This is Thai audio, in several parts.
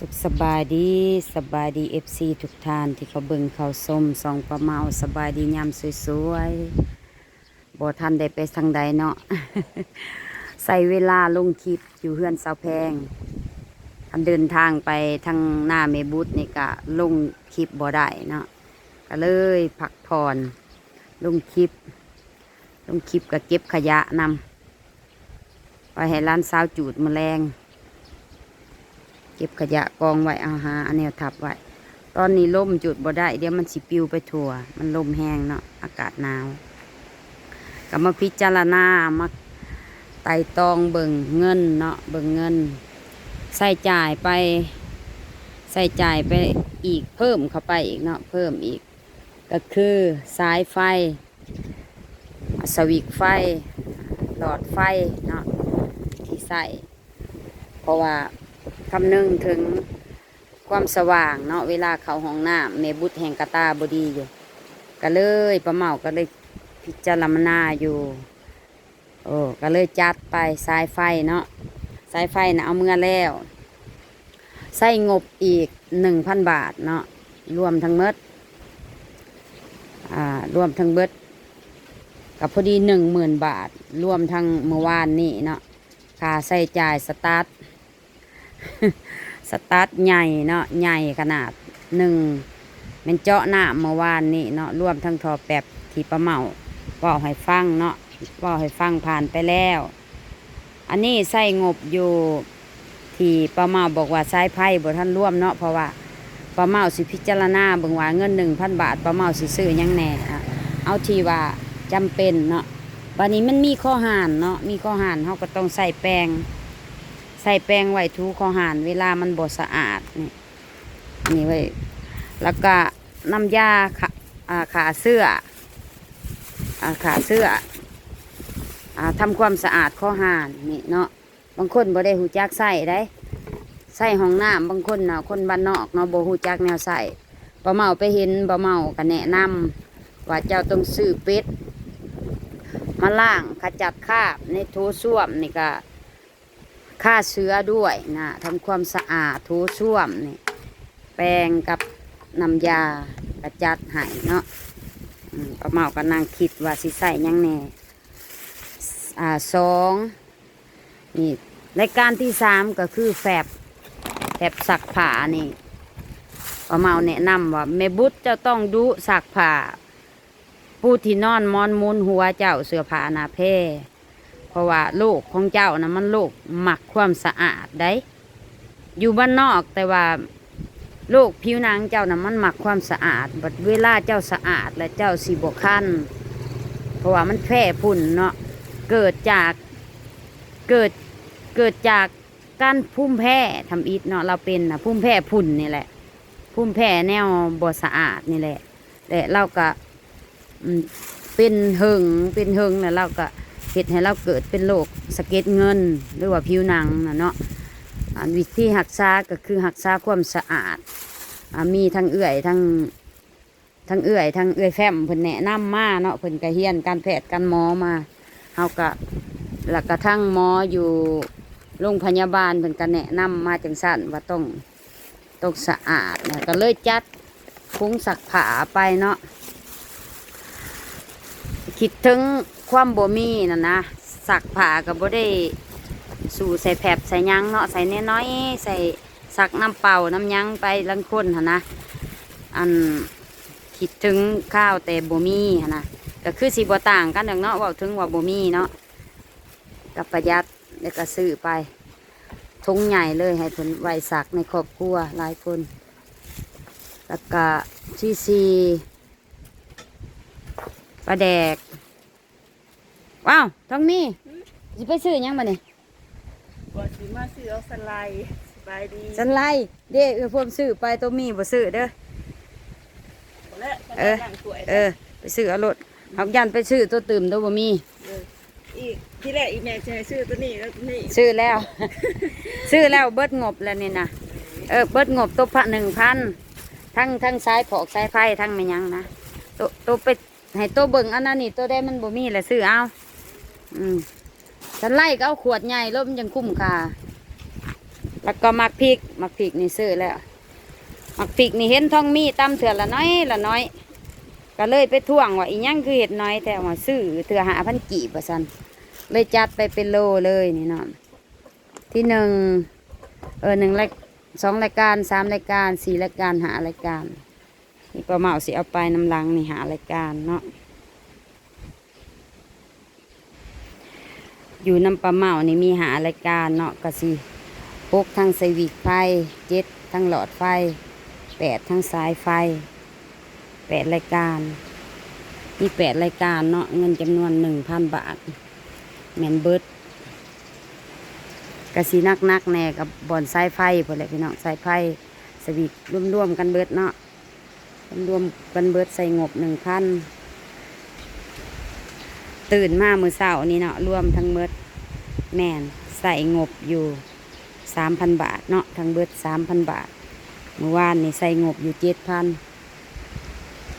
สุขสบายดีสบายดีเอฟซีทุกท่านที่เขาเบิ่งเขาส้มสองประเมาสบายดียามสวยๆบ่ทันได้ไปทางใดเนาะ ใส่เวลาลงคลิปอยู่เฮือนเสาแพงทันเดินทางไปทางหน้าเมบุตนี่ก็ลงคลิปบ่ได้เนาะก็เลยพักผ่อนลงคลิป ลงคลิปก็เก็บขยะนำไปให้ร้านสาวจูดแมลง เก็บขยะกองไว้เอาหาอันแนวทับไว้ ตอนนี้ลมจุดบ่ได้ เดี๋ยวมันสิปิวไปทั่ว มันลมแห้งเนาะ อากาศหนาวก็มาพิจารณา มาไต่ตองเบิ่งเงินเนาะ เบิ่งเงิน ใส่จ่ายไป ใส่จ่ายไปอีกเพิ่มเข้าไปอีกเนาะ เพิ่มอีก ก็คือสายไฟ สวิกไฟ หลอดไฟเนาะ ที่ใส่ เพราะว่า คำนึงถึงความสว่างเนาะเวลาเขาห้องน้ำเมบุตรแห่งกาตาบดีอยู่ ก็เลยประเมาก็เลยพิจารณาอยู่โอ้ก็เลยจัดไปสายไฟเนาะสายไฟนะเอาเมื่อแล้วใส่งบอีกหนึ่งพันบาทเนาะรวมทั้งเมดอ่ารวมทั้งเบิดกับพอดีหนึ่งหมื่นบาท รวมทั้งเมื่อวานนี่เนาะค่าใส่จ่ายสตาร์ท สตาร์ทใหญ่เนาะใหญ่ขนาดหนึ่งเป็นเจาะหน้าเมื่อวานนี้เนาะรวมทั้งทอแปบที่ประเมาบอกให้ฟังเนาะบอกให้ฟังผ่านไปแล้ว อันนี้ใส่งบอยู่ที่ประเมาบอกว่าใช้ไพ่บท่านร่วมเนาะเพราะว่าประเมาสิพิจารณาเบิ่งว่าเงินหนึ่งพันบาทประเมาสิซื้อยังแน่อเอาทีว่าจำเป็นเนาะวันนี้มันมีข้อหานเนาะมีข้อหานเขาก็ต้องใส่แป้ง ส่แป้งไว้ทูคอหานเวลามันบดสะอาดนี่นี่ไว้แล้วก็น้ำยาขาขาเสื้อขาเสื้ออทำความสะอาดข้อหานนี่เนาะบางคนบ่ได้หูจักใส่ได้ใส่ห้องน้ำบางคนเนาะคนบ้านนอกเนาะบ่หูจักแนวใส่ปลาเมาไปเห็นปลาเมาก็แนะนำว่าเจ้าต้องซื้อเป็ดมาล่างขจัดคราบในโถส้วมนี่ก็ ฆ่าเชื้อด้วยนะทำความสะอาดถูส้วมนี่แปรงกับน้ำยากระจัดใหายเนาะอืมป้าเมาก็นั่งคิดว่าสิใส่ยังแน่อ่าสองนี่รายการที่สามก็คือแฝบแฝบสักผ้านี่ป้าเมาแนะนำว่าแม่บุตรจ้าต้องดูสักผ้าปูที่นอนมอนมุนหัวเจ้าเสื้อผ้านาเพเพ ราะว่าโลกของเจ้านะมันโลกหมักความสะอาดได้ อยู่บ้านนอกแต่ว่าโลกผิวหนังเจ้านะมันหมักความสะอาดบัดเวลาเจ้าสะอาดและเจ้าสีบวคันเพราะว่ามันแพร่พุ่นเนาะเกิดจากเกิดเกิดจากการพุ่มแพ้ทำอิฐเนาะเราเป็นนะพุ่มแพ้พุ่นนี่แหละพุ่มแพ้แนวบ่สะอาดนี่แหละแต่เราก็เป็นหึงเป็นหึงแล้วเราก็ เหตุให้เราเกิดเป็นโรคสะเก็ดเงิน หรือว่าผิวหนังนะเนาะอันวิธีหักษาก็คือหักษาความสะอาดอมีทั้งเอื่อยทั้งทั้งเอื่อยทั้งเอื่อยแฟมเพิ่นแนะนำมาเนาะเพิ่นก็เฮียนการแพทย์การหมอมาเฮาก็หลักกระทั่งหมออยู่โรงพยาบาลเพิ่นก็แนะนำมาจังสั่นว่าต้องต้องสะอาดนะก็เลยจัดคุ้งสักผาไปเนาะคิดถึง ความบ่มีน่ะนะสักผ้าก็บ่ได้สู่ใส่แผบใส่ยังเนาะใส่น้อยๆใส่สักน้ำเปล่าน้ำยังไปลังคนหนะอันคิดถึงข้าวแต่บ่มีหนะก็คือสิบ่ต่างกันดอกเนาะว้าถึงว่าบ่มีเนาะกับประหยัดแล้วก็ซื้อไปทุงใหญ่เลยให้เพิ่นไวสักในครอบครัวหลายคนแล้วก็ที่สี่ปลาแดก ว้าวท้องมีสิไปซื้อหยังมาเนี่ยก่อนสิมาซื้อเอาสไลด์สบายดีสันไลเด้เออพวกซื้อไปตัวมีบ่ซื้อเด้อ และเออนั่งสวยเออ ไปซื้อเอารถเอายันไปซื้อตัวตื่มตัวบ่มี เอออีกที่แรกอีแม่จะให้ซื้อตัวนี้แล้วตัวนี้ซื้อแล้ว ซื้อแล้วเบิดงบแล้วนี่นะเออเบิดงบตัวพระหนึ่งพันทั้งทั้งสายผอกสายไฟทั้งไม่ยังนะตัวตัวไปให้ตัวเบิ่งอันนั้นนี่ตัวได้มันบ่มีแหละซื้อเอา อืมสันไล่ก็เอาขวดใหญ่แล้วมันยังคุ้มค่าแล้วก็มักพริกมักพริกนี่ซื้อแล้วมักพริกนี่เห็นท้องมีตำเถื่อละน้อยละน้อย ก็เลยไปท่วงว่าอีหยังคือเห็ดน้อยแต่ว่าซื้อเถื่อหาพันกี่ประสันเลยจัดไปเป็นโลเลยนี่เนาะที่หนึ่งเออหนึ่งรายสองรายการสามรายการสี่รายการหารายการนี่ประเมาสิเอาไปน้ำลังนี่หารายการเนาะ อยู่น้ำปลาเมานี่มีหารายการเนาะก็สิพกทั้งไซวิกไฟเจ็ดทั้งหลอดไฟแปดทั้งสายไฟแปดรายการมีแปดรายการเนาะเงินจำนวนหนึ่งพันบาทแมนเบิร์ดกะสีนักนักๆแน่กับบอนสายไฟพอแหละพี่น้องสายไฟสวิกร่วมๆกันเบิดเนาะรวมๆกันเบิดใส่งบหนึ่งพัน ตื่นมามือเสาร์นี้เนาะรวมทั้งเบิดแมนใส่งบอยู่สามพันบาทเนาะทั้งเบิดสามพันบาท เมื่อวานนี่ใส่งบอยู่เจ็ดพัน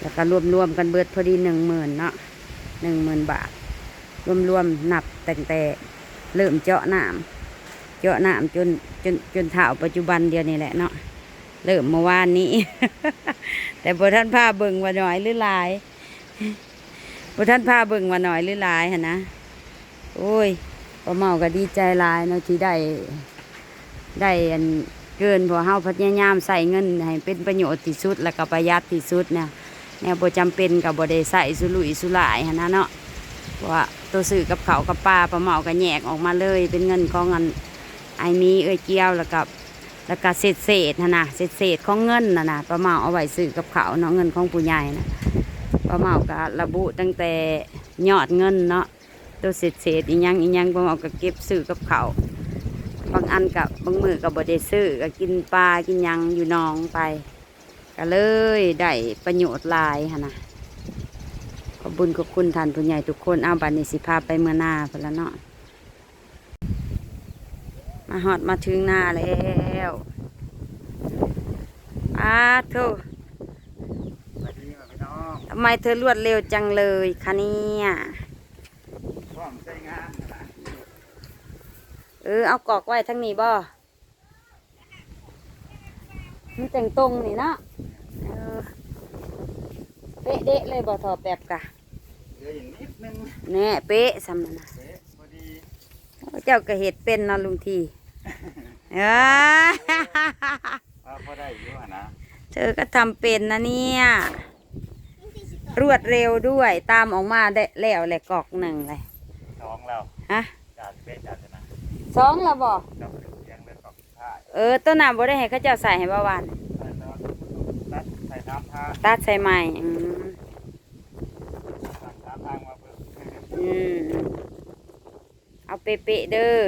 แล้วก็รวมรวมกันเบิดพอดีหนึ่งหมื่นเนาะหนึ่งหมื่นบาท รวมรวมๆนับแตั้งแต่เริ่มเจาะน้ำเจาะน้ำจนจนจนเท่าปัจจุบันเดียวนี่แหละเนาะเริ่มเมื่อวานนี้ แต่พอท่านพาเบิ่งว่าน้อยหรือหลาย พอท่านพาเบิ่งว่าน้อยหรือหลายฮะนะ โอ้ยป้าเมาก็ดีใจหลายเนาะที่ได้ได้อันเกินพอเฮาพยายามใส่เงินให้เป็นประโยชน์ที่สุดแล้วก็ประหยัดที่สุดเนี่ยแนวบ่จำเป็นกับบ่ได้ใส่สุรุ่ยสุร่ายหั้นนะเนาะเพราะว่าตัวซื้อกับเขากับปลาปลาเมาก็แยกออกมาเลย เป็นเงินของเงินไอ้มีเอ้ยเกี้ยวแล้วก็แล้วก็เศษเศษๆหั้นะเศษเศษของเงินนะนะปลาเมาเอาไว้ซื้อกับเขาเนาะเงินของผู้ใหญ่นะ ปลาเมาก็ระบุตั้งแต่ยอดเงินเนาะตัวเศษเศษอีหยังอีหยังปลาเมาก็เก็บซื้อกับเขาบางอันกับบางมือกับบไดซื้อก็กินปลากินยังอยู่นองไปก็เลยได้ประโยชน์ลายฮะนะขอบุญขอบคุณท่านผู้ใหญ่ทุกคนเอาบัตรนิสิพาไปเมื่อหน้าพละเนาะมาหอดมาถึงหน้าแล้วอาโท สวัสดีครับพี่น้อง ทำไมเธอรวดเร็วจังเลยคะเนี่ยพร้อมใช้งานนะเออเอากอกไว้ทั้งนี้บ่มันแต่งตรงนี่เนาะเออเป๊ะเดะเลยบ่ถอแบบกะเหลืออย่างนิดนึงแน่เป๊ะสำนันนะเป๊ะพอดีเจ้าก็เห็ดเป็นเนาะลุงทีเออว่าพอได้อยู่อะนะเธอก็ทำเป็นนะเนี่ย รวดเร็วด้วยตามออกมาได้แล้วแหละกอกหนึ่งเลยสองแล้วฮะจัดเป๊ะจัดนะสองแล้วบ่จับเสียงเลยกอกท่าเออต้นน้ำบ่ได้ให้เขาเจ้าใส่ให้บ่าวานตัดใส่น้ำท่าตัดใส่ใหม่อืมตัดน้ำทางมาเพิ่มอืมเอาเป๊ะๆเด้อ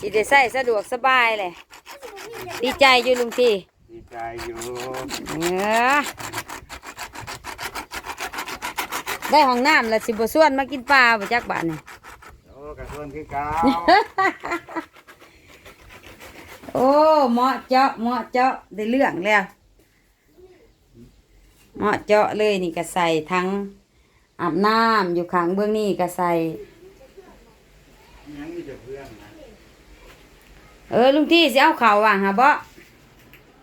สิได้ใส่สะดวกสบายเลยดีใจอยู่ลุงทีดีใจอยู่เออได้ห้องน้ำแล้วสิบส่วนมากินปลาบ่จักบาทนี่โอ้กระทวนคือเก่าโอ้เหมาะเจาะเหมาะเจาะได้เรื่องแล้วเหมาะเจาะเลยนี่ก็ใส่ทั้งอาบน้ำอยู่ข้างเบื้องนี่ก็ใส่ ยังมีแต่เพื่อนนะ เออลุงที่สิเอาเข่าวว่างหาบ่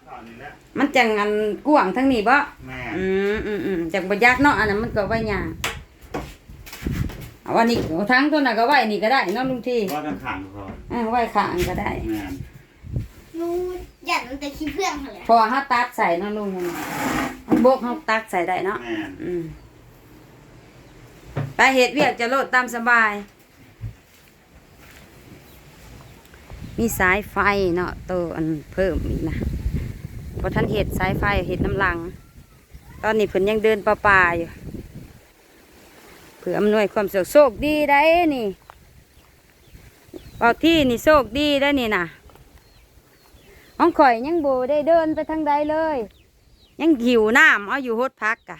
ตอนนี้แหละมันจังอันกว้างทั้งนี้บ่แม่อืมอืมอืมจังบ่ยักเนาะอันนั้นมันก็ไว้ยากเอาวันนี้เอาทั้งตัวน่ะก็ไว้นี่ก็ได้เนาะลุงที่ว่าต้องขังพอเออไว้ข้างก็ได้แม่หนูหยันแต่ขี้เพื่อนเขาเลยพอเฮาตัดใส่เนาะลุงมันบกเฮาตักใส่ได้เนาะแม่อืมไปเฮ็ดเวียกจะโลดตามสบาย มีสายไฟเนาะตัวอันเพิ่มอีกนะพอท่านเห็ดสายไฟเห็ดน้ำลัง ตอนนี้เพิ่นยังเดินป่าป่าอยู่เพื่ออำนวยความสะดวกโชคดีได้นี่เป่าที่นี่โชคดีได้นี่นะห้องข่อยยังโบได้เดินไปทางใดเลย ยังหิวน้ำเอาอยู่โฮดพักกะ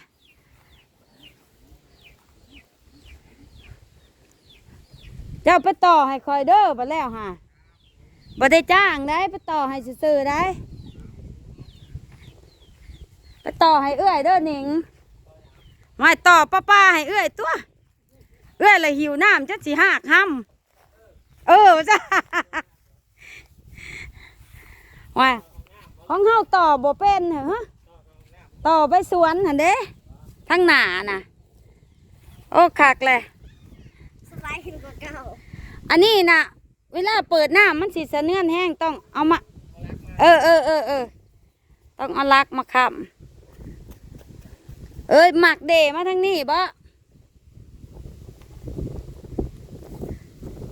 เจ้าไปต่อให้คอยเด้อไปแล้วฮะ บ่ได้จ้างได้ไปต่อให้ซื่อๆได้ไปไปต่อให้เอื้อยเด้อหนิงมาต่อป้าป้าให้เอื้อยตัว เอื้อยเลยหิวน้ำจะสิหักห้ำเออจ้ะว่าของเฮาต่อบ่เป็นเหรอต่อไปสวนหันเด้ทั้งหนาน่ะ โอ้คักเลยสบายขึ้นกว่าเก่าอันนี้น่ะ เวลาเปิดน้ำมันสิสะเนื่อนแห้งต้องเอามา เออเออเออเออต้องเอาลักมาค้ำเอ้ยหมักเดมาทางนี้บ่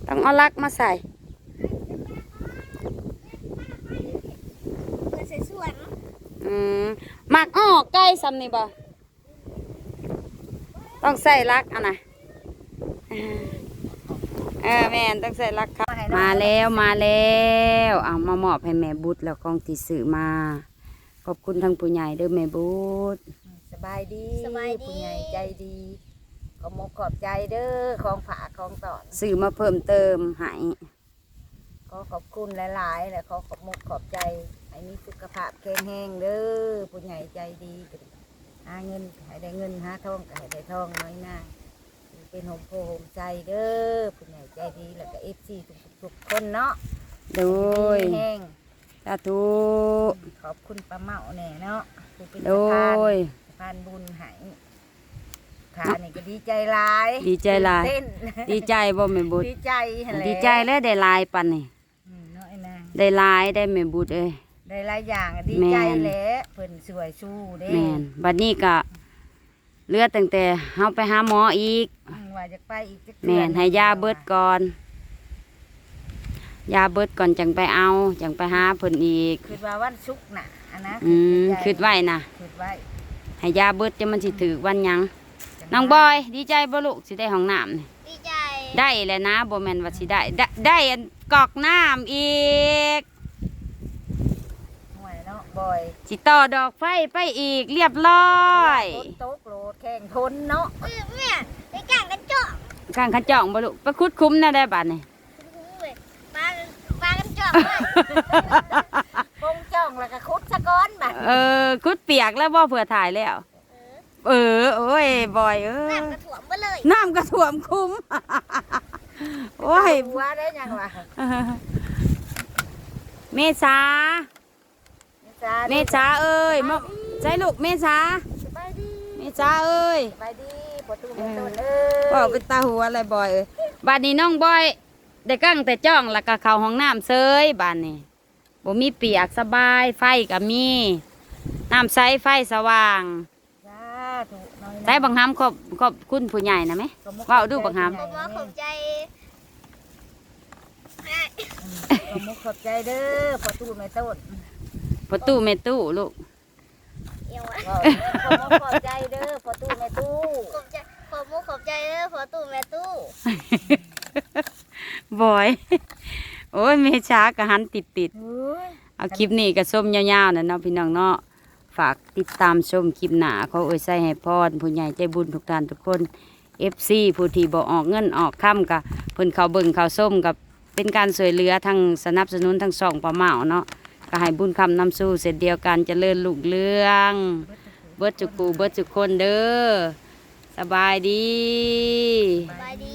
ต้องเอาลักมาใส่เปิดใส่สวนอืมหมักอ้อใกล้ซ้ำนี่บ่ต้องใส่ลักอะนะเออแม่นต้องใส่ลักครับ มาแล้วมาแล้วเอามามอบให้แม่บุตรแล้วของที่ซื้อมา ขอบคุณทั้งผู้ใหญ่เด้อแม่บุตรสบายดีสบายดี ผู้ใหญ่ใจดีขอมกขอบใจเด้อของฝากของตอนซื้อมาเพิ่มเติมให้ขอขอบคุณหลายๆและขอขอบมกขอบใจให้มีสุขภาพแข็งแรงเด้อผู้ใหญ่ใจดีหาเงินก็ให้ได้เงินหาทองก็ให้ได้ทองน้อยหน้า เป็นหมโพหมใจเด้อผู้ใหญ่ใจดีแล้วก็เอฟซีทุกๆคนเนาะโดยแห้งสาธุขอบคุณป้าเมาแน่เนาะผู้เป็นโดสะพานย สะพานบุญให้ขานี่ก็ดีใจหลายดีใจหลาย ตื่นเต้นดีใจบ่แม่บุตรดีใจหั่นแหละดีใจแล้วได้หลายปันนี่อืมเนาะไอ้นาง ได้หลายได้แม่บุตรเอ้ย ได้หลายอย่างอะดีแม่น ใจแหละเพิ่นสวยสู้เด้แม่นบัดนี้ก็เหลือตั้งแต่เฮาไปหาหมออีก อืม ว่าจะไปอีกจักแม่นเดือนให้ยาเบิดก่อน ยาเบิดก่อนจังไปเอา จังไปหาเพิ่นอีก คิดว่าวันศุกร์น่ะอันนะอืมใจคิดไว้นะคิดไว้ให้ยาเบิดจะมันสิถือวันหยัง น้องบอย ดีใจบ่ลูกสิได้ห้องน้ำนี่ดีใจได้แหล้วนะบ่แม่นว่าสิได้ ได้ได้อันกอกน้ำอีก ห่วยเนาะบอยสิต่อดอกไฟไปอีกเรียบร้อยต้นโต๊ะโลดแข่งทนเนาะเออแม่ ข้างขันจ่องบ่ลูกไปคุดคุ้มน่ะได้บัดนี่หูเว้ยปลากันปลากันเจาะเลยคงจ้องแล้วก็คุดสะก้อนบัดเออคุดเปียกแล้วบ่เผื่อถ่ายแล้ว เออโอ้ยบอยเออน้ำกระถ่วมไปเลยน้ำกระท่วมคุ้มโอ้ยหัวได้ยังวะเมษาจ้าเมษาเอ้ยมาใช่ลูกเมษาสบายดีเมษาเอ้ยสบายดี ประตูประตูเอ้ยบอกเป็นตาหัวอะไรบอยเอ้ยบานนี้น้องบอย ได้กั้งแต่จ้องแล้วก็เข้าห้องน้ำเซยบานนี้บ่มีเปียกสบายไฟก็มีน้ำใสไฟสว่างจ้าถูกน้อยนะใส่บังคับขอบขอบคุณผู้ใหญ่นะไหมเว้าดูบักหำผมว่าขอบใจขอมุกขอบใจเด้อประตูไม่ต้น ประตูเมตู้ลูก เอียวอะขอขอมุกขอบใจเด้อประตูไม่ตู้ขอบใจขอบมุกขอบใจเด้อพอตู้แม่ตู้บอย โอ้ยเมช้ากะหันติดติดเฮ้ยๆเอาคลิปนี้ก็ส้มยาวๆนะเนาะพี่น้องเนาะฝากติดตามชมคลิปหน้าเขาเอ้ยใส่ให้พรผู้ใหญ่ใจบุญทุกท่านทุกคน FC ผู้ที่บ่ออกเงินออกค่ำกับเพิ่นเขาเบิ่งเขาส้มกับเป็นการสวยเหลือทางสนับสนุนทั้งสองปลาเมาเนาะ ก็ให้บุญคำนำสู้เสร็จเดียวกันเจริญลุกเรือง เบิดจุกูเบิดจุกคนเด้อสบายดีสบายดี